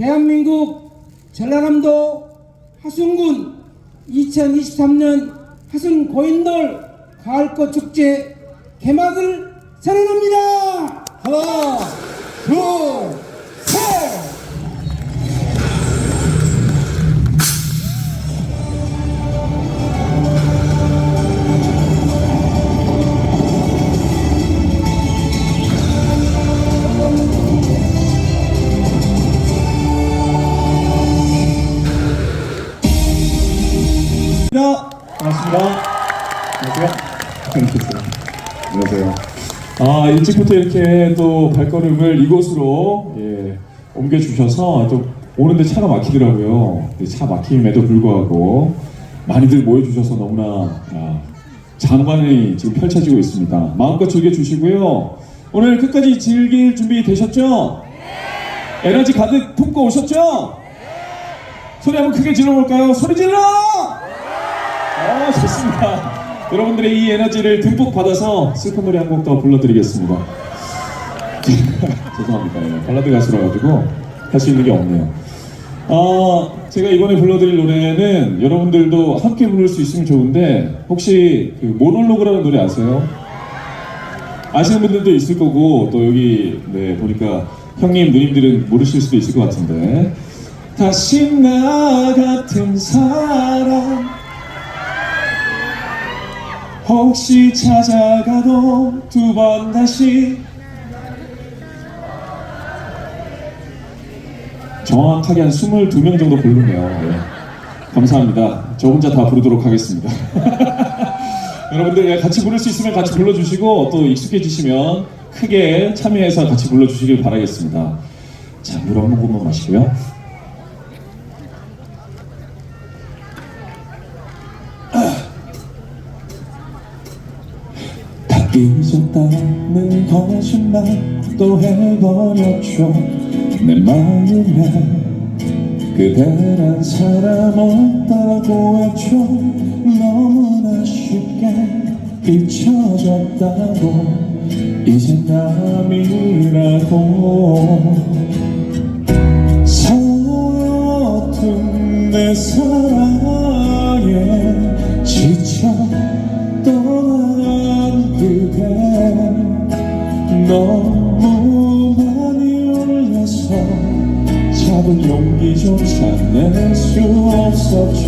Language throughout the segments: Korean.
대한민국 전라남도 하순군 2023년 하순 고인돌 가을꽃 축제 개막을 선언합니다. 하나, 둘, 셋! 아, 일찍부터 이렇게 또 발걸음을 이곳으로 예, 옮겨주셔서 또 오는데 차가 막히더라고요. 차 막힘에도 불구하고 많이들 모여주셔서 너무나 아, 장관이 지금 펼쳐지고 있습니다. 마음껏 즐겨주시고요. 오늘 끝까지 즐길 준비 되셨죠? 에너지 가득 품고 오셨죠? 소리 한번 크게 질러볼까요? 소리 질러! 아 좋습니다. 여러분들의 이 에너지를 듬뿍 받아서 슬픈 노래 한 곡 더 불러드리겠습니다. 죄송합니다. 예, 발라드 가수라 가지고 할 수 있는 게 없네요. 아 제가 이번에 불러드릴 노래는 여러분들도 함께 부를 수 있으면 좋은데 혹시 그 모놀로그라는 노래 아세요? 아시는 분들도 있을 거고 또 여기 네 보니까 형님 누님들은 모르실 수도 있을 것 같은데 다시 나 같은 사람 혹시 찾아가도 두 번 다시. 정확하게 한 22명 정도 부르네요. 네. 감사합니다. 저 혼자 다 부르도록 하겠습니다. 여러분들 같이 부를 수 있으면 같이 불러주시고 또 익숙해지시면 크게 참여해서 같이 불러주시길 바라겠습니다. 자 물 한 모금만 마시고요 잊었다는 거짓말 또 해버렸죠. 내 마음에 그대란 사람 없다고 했죠. 너무나 쉽게 잊혀졌다고 이제 남이라고. 서툰 내 사랑에 지쳐 떠난 그대 너무 많이 울려서 잡은 용기조차 낼 수 없었죠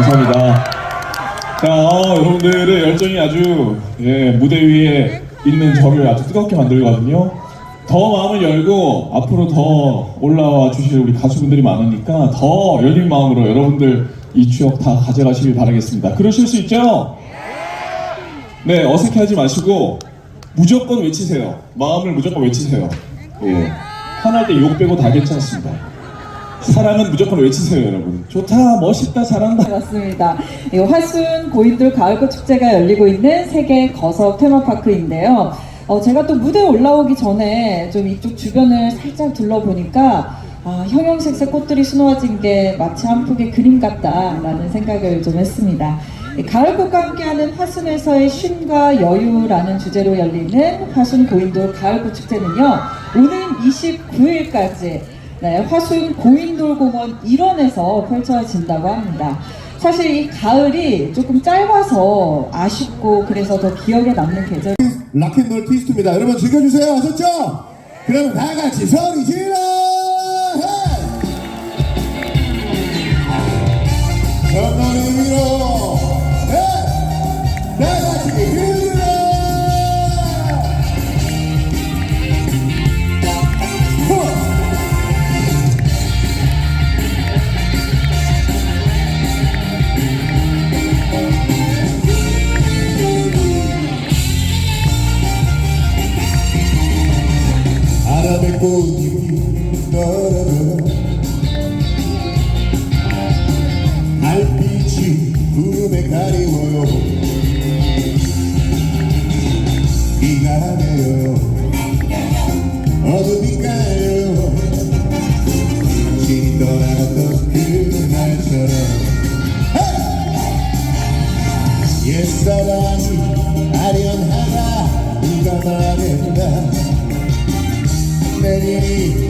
감사합니다. 자, 어, 여러분들의 열정이 아주 예, 무대 위에 있는 저를 아주 뜨겁게 만들거든요. 더 마음을 열고 앞으로 더 올라와 주실 우리 가수분들이 많으니까 더 열린 마음으로 여러분들 이 추억 다 가져가시길 바라겠습니다. 그러실 수 있죠? 네, 어색해하지 마시고 무조건 외치세요. 마음을 무조건 외치세요. 예. 화날 때 욕 빼고 다 괜찮습니다. 사랑은 무조건 외치세요, 여러분. 좋다, 멋있다, 잘한다. 맞습니다. 이 화순 고인돌 가을꽃 축제가 열리고 있는 세계 거석 테마파크인데요. 어, 제가 또 무대에 올라오기 전에 좀 이쪽 주변을 살짝 둘러보니까 아, 형형색색 꽃들이 수놓아진 게 마치 한 폭의 그림 같다라는 생각을 좀 했습니다. 이 가을꽃과 함께하는 화순에서의 쉼과 여유라는 주제로 열리는 화순 고인돌 가을꽃 축제는요, 오는 29일까지 네, 화순 고인돌 공원 일원에서 펼쳐진다고 합니다. 사실 이 가을이 조금 짧아서 아쉽고 그래서 더 기억에 남는 계절. 락앤롤 트위스트입니다. 여러분 즐겨주세요. 아셨죠? 그럼 다 같이 소리 질러! 꽃잎이 떨어져 달빛이 구름에 가리워요 비가 내려요 어둠이 까요 신이 떠나갔던 그날처럼 옛사랑이 아련하다 누가 말했나 내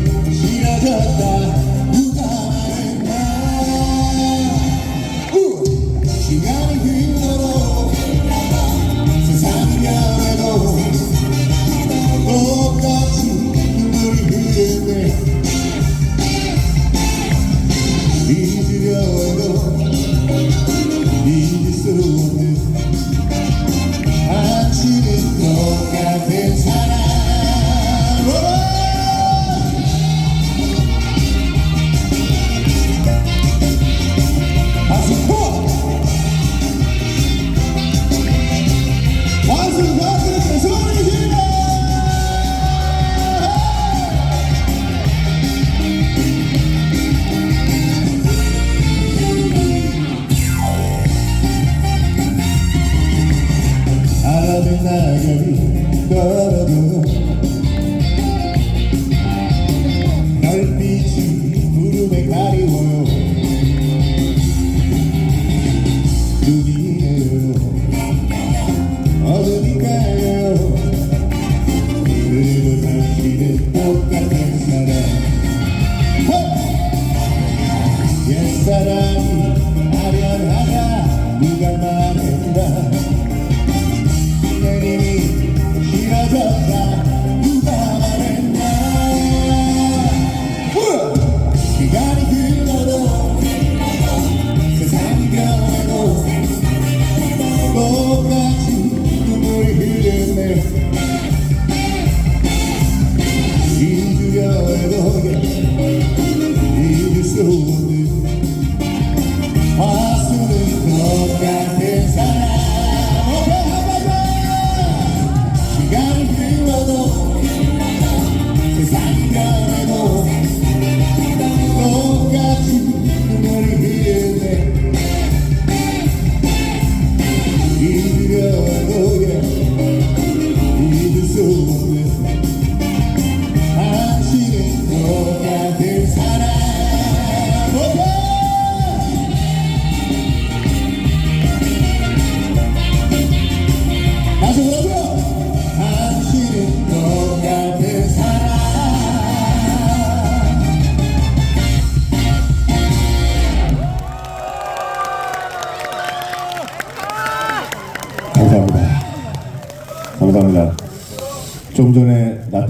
아랍의 낙엽이 떨어져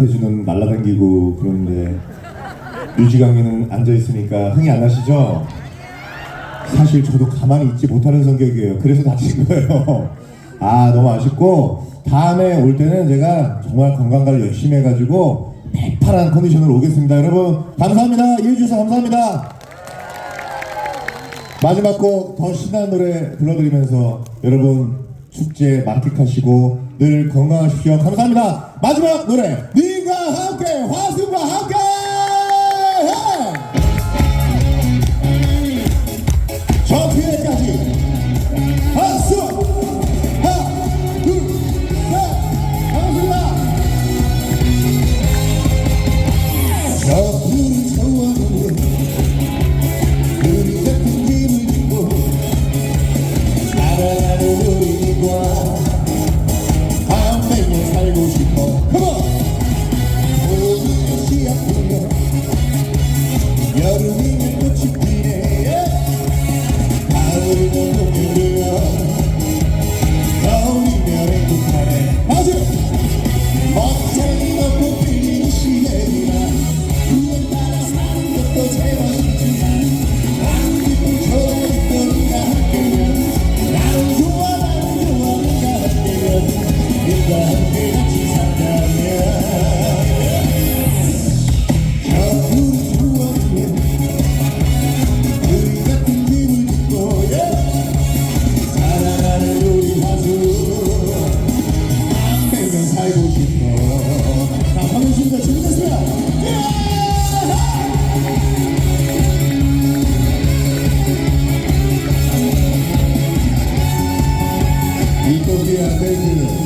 박태준은 날라다니고 그러는데 유지강이는 앉아있으니까 흥이 안 나시죠? 사실 저도 가만히 있지 못하는 성격이에요. 그래서 다친 거예요. 아 너무 아쉽고 다음에 올 때는 제가 정말 건강관리 열심히 해가지고 백팔한 컨디션으로 오겠습니다. 여러분 감사합니다. 이해주셔서 감사합니다. 마지막 곡 더 신나는 노래 불러드리면서 여러분 축제 만끽하시고 늘 건강하십시오. 감사합니다. 마지막 노래, 네가 함께, 화승과 함께! dia, bem-vindo.